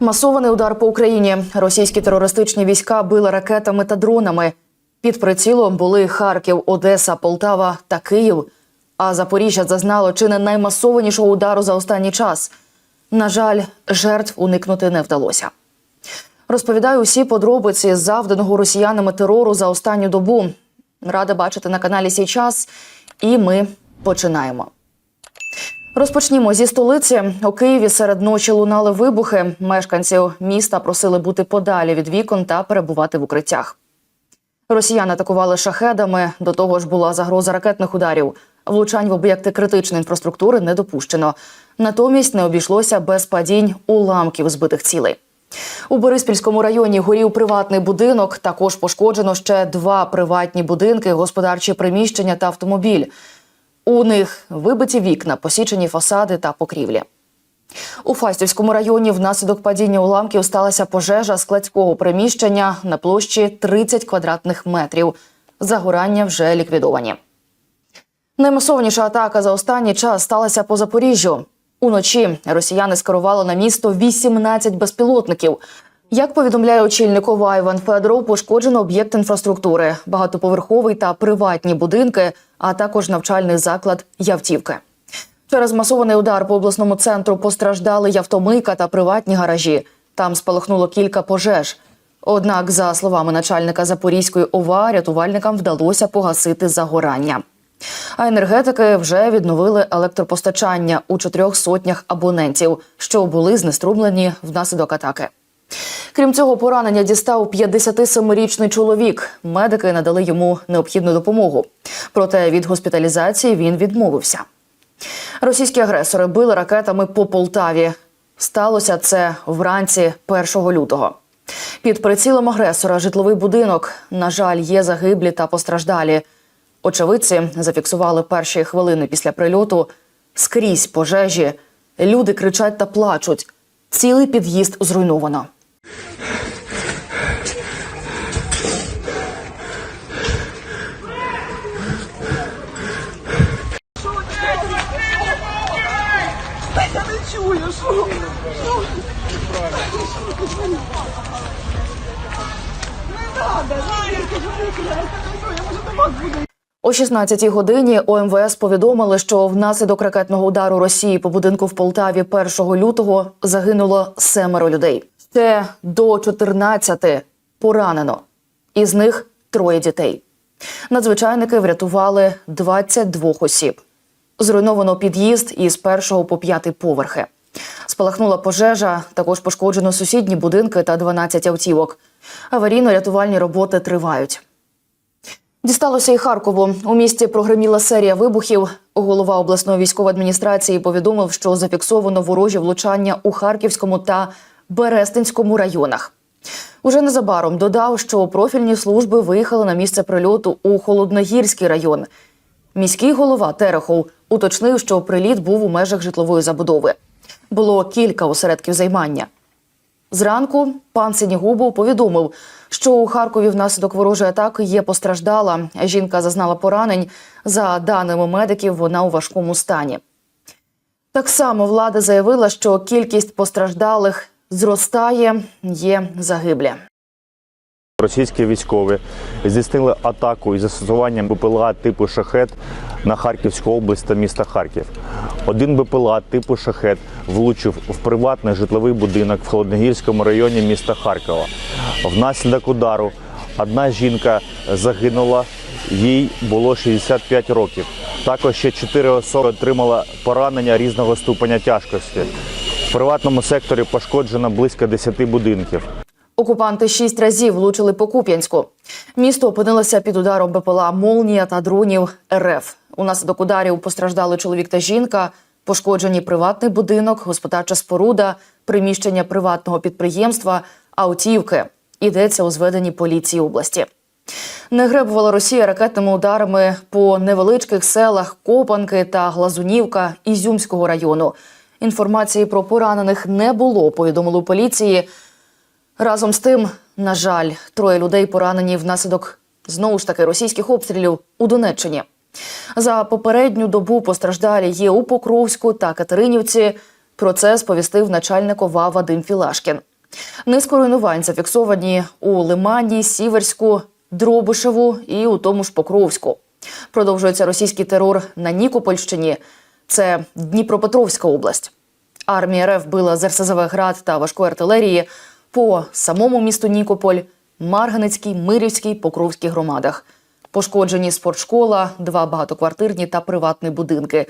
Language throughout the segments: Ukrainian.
Масований удар по Україні. Російські терористичні війська били ракетами та дронами. Під прицілом були Харків, Одеса, Полтава та Київ. А Запоріжжя зазнало чи не наймасованішого удару за останній час. На жаль, жертв уникнути не вдалося. Розповідаю усі подробиці завданого росіянами терору за останню добу. Рада бачити на каналі Сій час. І ми починаємо. Розпочнімо зі столиці. У Києві серед ночі лунали вибухи. Мешканців міста просили бути подалі від вікон та перебувати в укриттях. Росіяни атакували шахедами. До того ж, була загроза ракетних ударів. Влучань в об'єкти критичної інфраструктури не допущено. Натомість не обійшлося без падінь уламків збитих цілей. У Бориспільському районі горів приватний будинок. Також пошкоджено ще два приватні будинки, господарчі приміщення та автомобіль. У них вибиті вікна, посічені фасади та покрівлі. У Фастівському районі внаслідок падіння уламків сталася пожежа складського приміщення на площі 30 квадратних метрів. Загорання вже ліквідовані. Наймасовніша атака за останній час сталася по Запоріжжю. Уночі росіяни скерували на місто 18 безпілотників. Як повідомляє очільник ОВА Іван Федоров, пошкоджено об'єкт інфраструктури, багатоповерховий та приватні будинки, а також навчальний заклад Явтівки. Через масований удар по обласному центру постраждали й автомийка та приватні гаражі. Там спалахнуло кілька пожеж. Однак, за словами начальника Запорізької ОВА, рятувальникам вдалося погасити загорання. А енергетики вже відновили електропостачання у чотирьох сотнях абонентів, що були знеструмлені внаслідок атаки. Крім цього, поранення дістав 57-річний чоловік. Медики надали йому необхідну допомогу. Проте від госпіталізації він відмовився. Російські агресори били ракетами по Полтаві. Сталося це вранці 1 лютого. Під прицілом агресора житловий будинок. На жаль, є загиблі та постраждалі. Очевидці зафіксували перші хвилини після прильоту. Скрізь пожежі. Люди кричать та плачуть. Цілий під'їзд зруйновано. О 16-й годині ОМВС повідомили, що внаслідок ракетного удару Росії по будинку в Полтаві 1 лютого загинуло семеро людей. Це до 14 поранено. Із них троє дітей. Надзвичайники врятували 22 осіб. Зруйновано під'їзд із першого по п'ятий поверхи. Спалахнула пожежа, також пошкоджено сусідні будинки та 12 автівок. Аварійно-рятувальні роботи тривають. Дісталося і Харкову. У місті прогреміла серія вибухів. Голова обласної військової адміністрації повідомив, що зафіксовано ворожі влучання у Харківському та Берестинському районах. Уже незабаром додав, що профільні служби виїхали на місце прильоту у Холодногірський район. Міський голова Терехов уточнив, що приліт був у межах житлової забудови. Було кілька осередків займання. Зранку пан Синігубов повідомив, що у Харкові внаслідок ворожої атаки є постраждала. Жінка зазнала поранень. За даними медиків, вона у важкому стані. Так само влада заявила, що кількість постраждалих зростає, є загиблі. Російські військові здійснили атаку із застосуванням БПЛА типу шахет на Харківську область та міста Харків. Один БПЛА типу шахет влучив в приватний житловий будинок в Холодногірському районі міста Харкова. Внаслідок удару одна жінка загинула, їй було 65 років. Також ще чотири особи отримали поранення різного ступеня тяжкості. В приватному секторі пошкоджено близько 10 будинків. Окупанти шість разів влучили по Куп'янську. Місто опинилося під ударом БПЛА Молнія та дронів РФ. Унаслідок ударів постраждали чоловік та жінка, пошкоджені приватний будинок, господарча споруда, приміщення приватного підприємства, автівки. Йдеться у зведенні поліції області. Не гребувала Росія ракетними ударами по невеличких селах Копанки та Глазунівка Ізюмського району. Інформації про поранених не було, повідомили у поліції. Разом з тим, на жаль, троє людей поранені внаслідок знову ж таки російських обстрілів у Донеччині. За попередню добу постраждалі є у Покровську та Катеринівці. Про це сповістив начальник ОВА Вадим Філашкін. Низко руйнувань зафіксовані у Лимані, Сіверську, Дробишеву і у тому ж Покровську. Продовжується російський терор на Нікопольщині. Це Дніпропетровська область. Армія РФ била з РСЗВ град та важкої артилерії по самому місту Нікополь, Марганецькій, Мирівській, Покровській громадах. Пошкоджені спортшкола, два багатоквартирні та приватні будинки.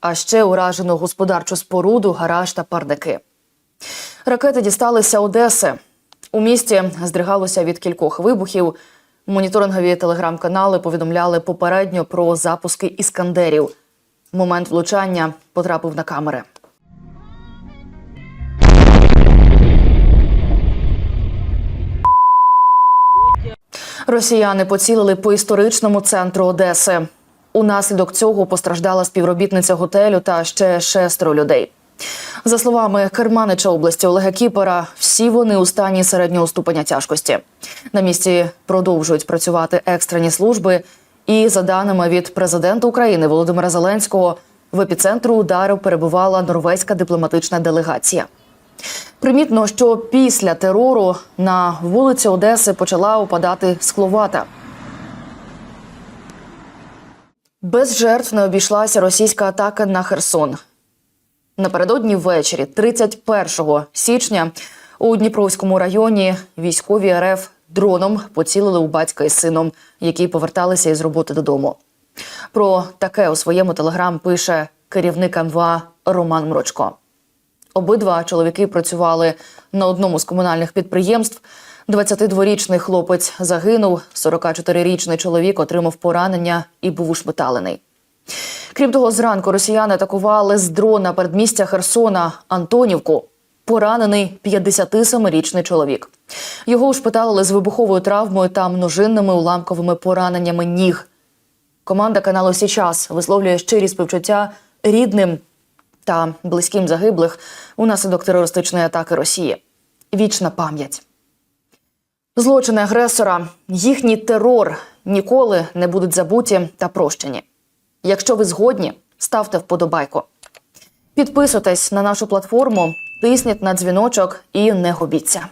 А ще уражено господарчу споруду, гараж та парники. Ракети дісталися Одеси. У місті здригалося від кількох вибухів. Моніторингові телеграм-канали повідомляли попередньо про запуски іскандерів. Момент влучання потрапив на камери. Росіяни поцілили по історичному центру Одеси. Унаслідок цього постраждала співробітниця готелю та ще шестеро людей. За словами керманича області Олега Кіпера, всі вони у стані середнього ступеня тяжкості. На місці продовжують працювати екстрені служби. І за даними від президента України Володимира Зеленського, в епіцентру удару перебувала норвезька дипломатична делегація. Примітно, що після терору на вулиці Одеси почала опадати скловата. Без жертв не обійшлася російська атака на Херсон. Напередодні ввечері, 31 січня, у Дніпровському районі військові РФ дроном поцілили у батька із сином, які поверталися із роботи додому. Про таке у своєму телеграм пише керівник МВА Роман Мрочко. Обидва чоловіки працювали на одному з комунальних підприємств. 22-річний хлопець загинув, 44-річний чоловік отримав поранення і був ушпиталений. Крім того, зранку росіяни атакували з дрона передмістя Херсона Антонівку. Поранений 57-річний чоловік. Його ушпиталили з вибуховою травмою та множинними уламковими пораненнями ніг. Команда каналу Січас висловлює щирі співчуття рідним та близьким загиблих унаслідок терористичної атаки Росії. Вічна пам'ять. Злочини агресора, їхній терор ніколи не будуть забуті та прощені. Якщо ви згодні, ставте вподобайку. Підписуйтесь на нашу платформу, тисніть на дзвіночок і не губіться.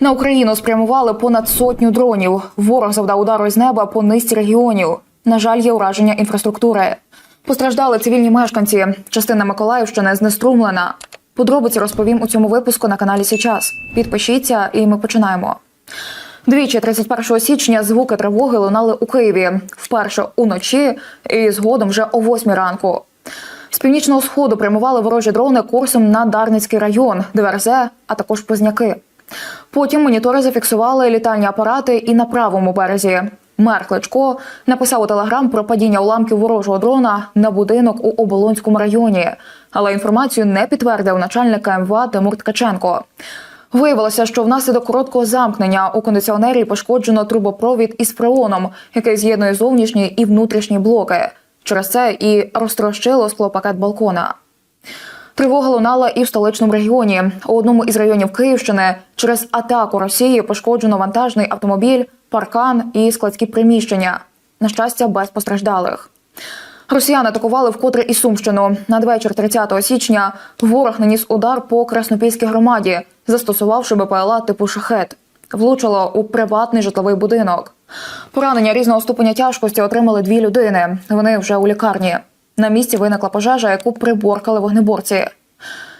На Україну спрямували понад сотню дронів. Ворог завдав удару з неба по низці регіонів. На жаль, є ураження інфраструктури. Постраждали цивільні мешканці. Частина Миколаївщини знеструмлена. Подробиці розповім у цьому випуску на каналі Січас. Підпишіться, і ми починаємо. Двічі 31 січня звуки тривоги лунали у Києві. Вперше уночі і згодом вже о 8 ранку. З північного сходу прямували ворожі дрони курсом на Дарницький район, Диверзе, а також Позняки. Потім монітори зафіксували літальні апарати і на правому березі. Мер Кличко написав у телеграм про падіння уламків ворожого дрона на будинок у Оболонському районі, але інформацію не підтвердив начальник МВА Тимур Ткаченко. Виявилося, що внаслідок короткого замкнення у кондиціонері пошкоджено трубопровід із фреоном, який з'єднує зовнішні і внутрішні блоки. Через це і розтрощило склопакет балкона. Тривога лунала і в столичному регіоні. У одному із районів Київщини через атаку Росії пошкоджено вантажний автомобіль, паркан і складські приміщення. На щастя, без постраждалих. Росіяни атакували вкотре і Сумщину. Надвечір 30 січня ворог наніс удар по Краснопільській громаді, застосувавши БПЛА типу шахет. Влучило у приватний житловий будинок. Поранення різного ступеня тяжкості отримали дві людини. Вони вже у лікарні. На місці виникла пожежа, яку приборкали вогнеборці.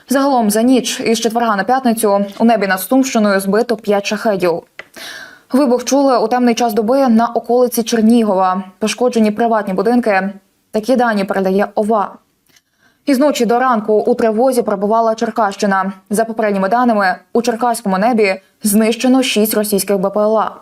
Загалом за ніч із четверга на п'ятницю у небі над Сумщиною збито п'ять шахедів. Вибух чули у темний час доби на околиці Чернігова. Пошкоджені приватні будинки. Такі дані передає ОВА. Із ночі до ранку у тривозі пробувала Черкащина. За попередніми даними, у Черкаському небі знищено шість російських БПЛА.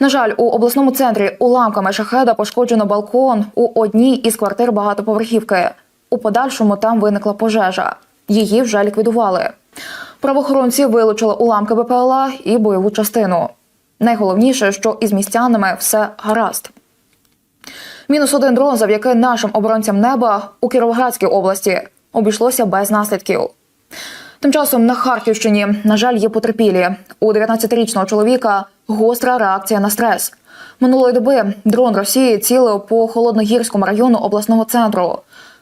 На жаль, у обласному центрі уламками шахеда пошкоджено балкон у одній із квартир багатоповерхівки. У подальшому там виникла пожежа. Її вже ліквідували. Правоохоронці вилучили уламки БПЛА і бойову частину. Найголовніше, що із містянами все гаразд. Мінус один дрон завдяки нашим оборонцям неба у Кіровоградській області обійшлося без наслідків. Тим часом на Харківщині, на жаль, є потерпілі. У 19-річного чоловіка гостра реакція на стрес. Минулої доби дрон Росії цілив по холодногірському району обласного центру.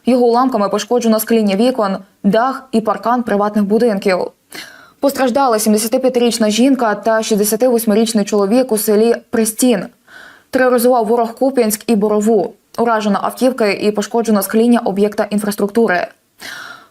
Його уламками пошкоджено скління вікон, дах і паркан приватних будинків. Постраждали 75-річна жінка та 68-річний чоловік у селі Пристін. Тероризував ворог Куп'янськ і Борову. Уражено автівки і пошкоджено скління об'єкта інфраструктури.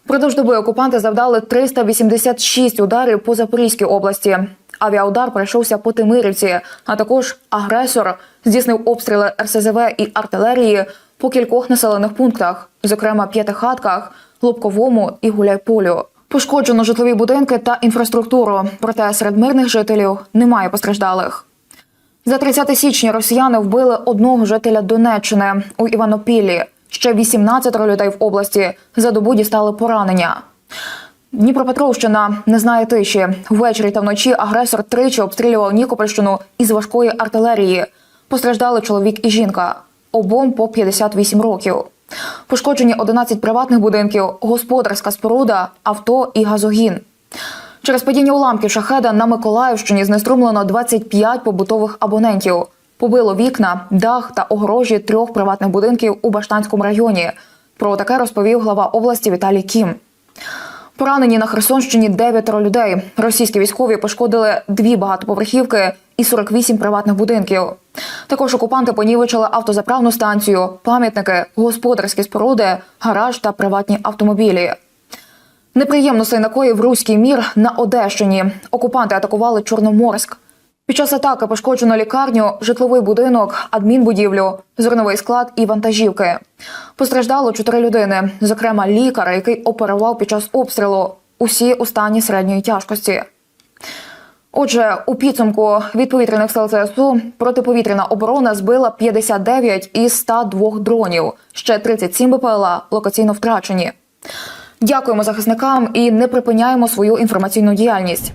Продовж доби окупанти завдали 386 ударів по Запорізькій області. Авіаудар пройшовся по Тимирівці, а також агресор здійснив обстріли РСЗВ і артилерії по кількох населених пунктах, зокрема П'ятихатках, Лобковому і Гуляйполю. Пошкоджено житлові будинки та інфраструктуру, проте серед мирних жителів немає постраждалих. За 30 січня росіяни вбили одного жителя Донеччини у Іванопіллі. Ще 18 людей в області за добу дістали поранення. Дніпропетровщина не знає тиші. Ввечері та вночі агресор тричі обстрілював Нікопольщину із важкої артилерії. Постраждали чоловік і жінка. Обом по 58 років. Пошкоджені 11 приватних будинків, господарська споруда, авто і газогін. Через падіння уламків шахеда на Миколаївщині знеструмлено 25 побутових абонентів. Побило вікна, дах та огорожі трьох приватних будинків у Баштанському районі. Про таке розповів глава області Віталій Кім. Поранені на Херсонщині дев'ятеро людей. Російські військові пошкодили дві багатоповерхівки і 48 приватних будинків. Також окупанти понівечили автозаправну станцію, пам'ятники, господарські споруди, гараж та приватні автомобілі. Неприємностей накоїв руський мір на Одещині. Окупанти атакували Чорноморськ. Під час атаки пошкоджено лікарню, житловий будинок, адмінбудівлю, зерновий склад і вантажівки. Постраждало чотири людини, зокрема лікар, який оперував під час обстрілу. Усі у стані середньої тяжкості. Отже, у підсумку від повітряних сил ЗСУ протиповітряна оборона збила 59 із 102 дронів. Ще 37 БПЛА локаційно втрачені. Дякуємо захисникам і не припиняємо свою інформаційну діяльність.